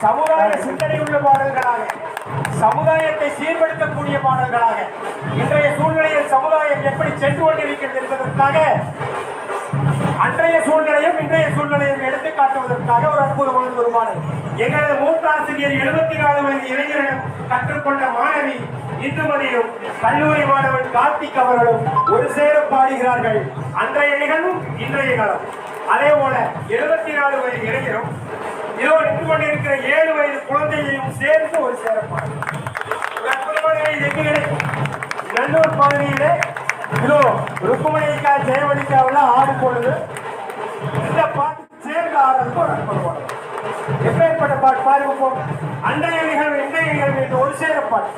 சமுதாய சிந்தனை உள்ள பாடல்களாக சமுதாயத்தை சீர்படுத்தக்கூடிய பாடல்களாக இன்றைய சூழ்நிலையில் சமுதாயம் எப்படி சென்று கொண்டிருக்கிறது என்பதற்காக அன்றைய சூழ்நிலையும் இன்றைய சூழ்நிலையும் எடுத்து காட்டுவதற்காக ஒரு அற்புதமான ஒரு பாடல். எங்களது மூத்தாசிரியர் எழுபத்தி நாலு வயது இளைஞரிடம் கற்றுக்கொண்ட மாணவி இந்துமதியும் கல்லூரி மாணவன் கார்த்திக் அவர்களும் ஒரு சேர பாடுகிறார்கள். அன்றைய நிகழ்வும் இன்றைய காலம். அதே போல எழுபத்தி நாலு வயது இளைஞரும் இதோ நின்று கொண்டிருக்கிற ஏழு வயது குழந்தையையும் சேர்ந்து ஒரு சேர பாடு. நல்லூர் பகுதியிலே இதோ ருக்குமணிக்கா ஜெயமணிக்காவில் ஆடு போடுது இந்த பாட்டு சேர்ந்து ஆடுறதுக்கு ஒரு அற்புதமான எப்பேற்பட்ட இருக்கும் அண்டைய நிகழ்வு இன்றைய நிகழ்வு என்று ஒரு சேரப்பாடு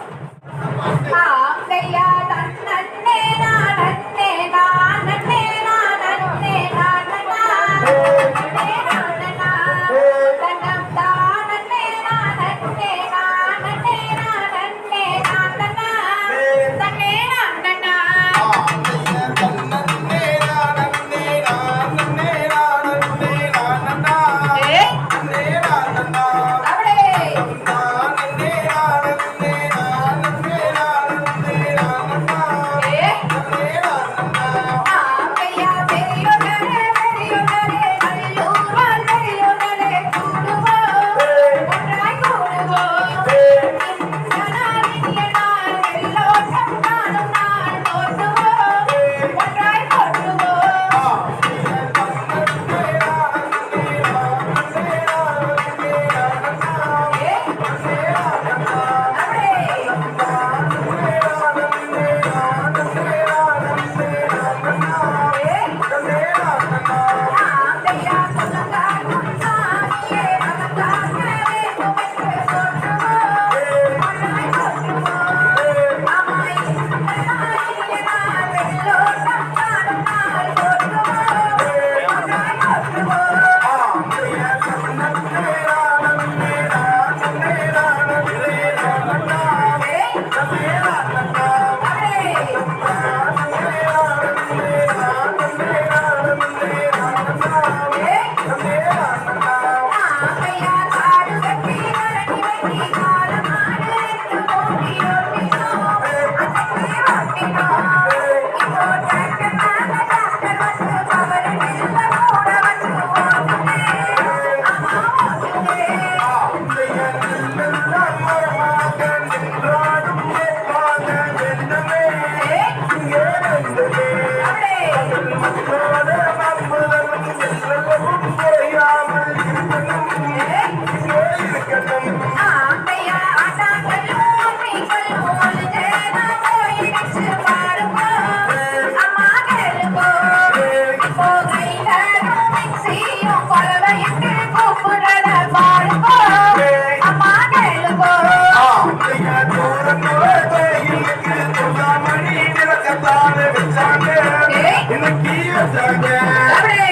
அப்படியே.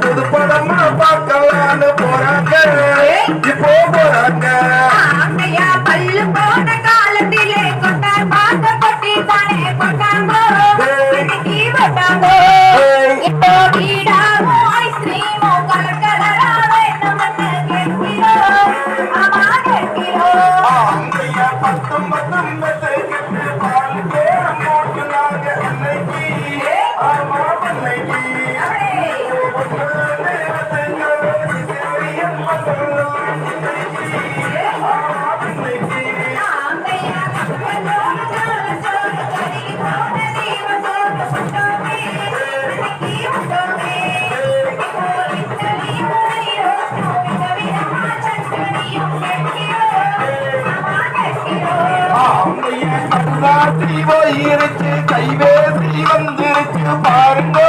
புது படமா பார்க்கலான்னு போறாங்க இப்போ போறாங்க பல்லு போன காலத்திலே கொட்டார் பார்த்த கொட்டி தானே கொட்டாங்கோ. இன்னைக்கு இப்போ வீடாவும் ஐஸ்கிரீமும் கலர் கலரா வேணும்னு கேட்கிறோம். போயிருச்சு கைவேசி வந்துருச்சு பாருங்க.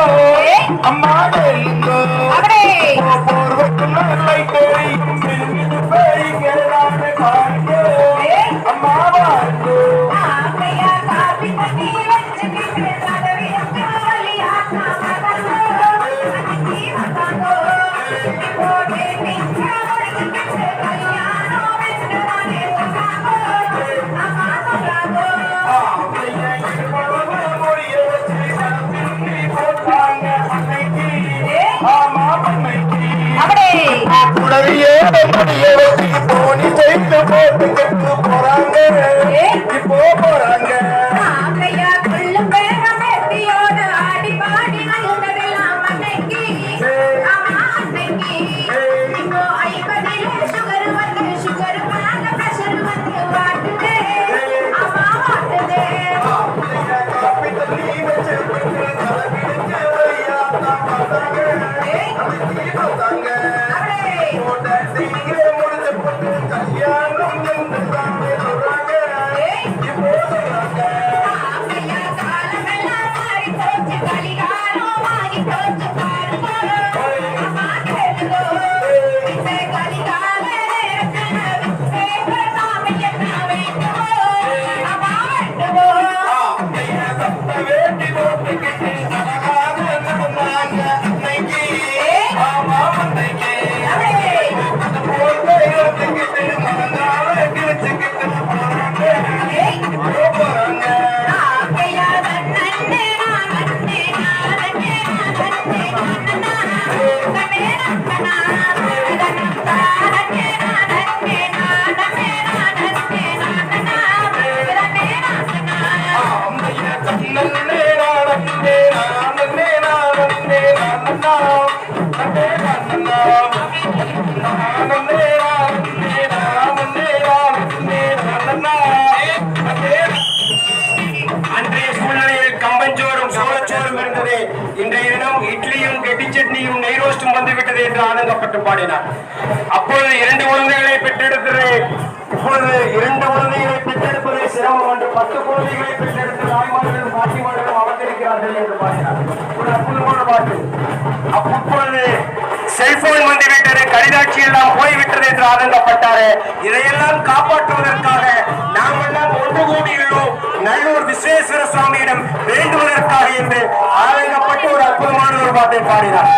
அம்மா கேளுங்க. போர்வத்துல பாருங்க. பாருங்க ஆந்தையா காபி கரிய முடிய வச்சு போனி போறாங்க இப்போ போறாங்க ரோஸ்டும் என்று ஆனந்தப்பட்டு பாடினார். அப்பொழுது இரண்டு குழந்தைகளை பெற்றெடுக்கிறேன் இப்பொழுது இரண்டு குழந்தைகளை பெற்றெடுப்பதை சிரமம் என்று பத்து குழந்தைகளை பெற்றெடுத்து தாய்மார்களும் பாட்டிமார்களும் அமர்ந்திருக்கிறார்கள் என்று பாடினார். ஒரு அற்புதமான பாட்டு. அப்பொழுது செல்போன் வந்துவிட்டது. கடிதாட்சி எல்லாம் போய்விட்டது என்று ஆனந்தப்பட்டாரு இதையெல்லாம் காப்பாற்றுவதற்காக நாம் எல்லாம் ஒன்று கூடியுள்ளோம். நல்லூர் விஸ்வேஸ்வர சுவாமியிடம் வேண்டுவதற்காக என்று ஆராயங்கப்பட்டு ஒரு அற்புதமான ஒரு பாட்டை பாடினார்.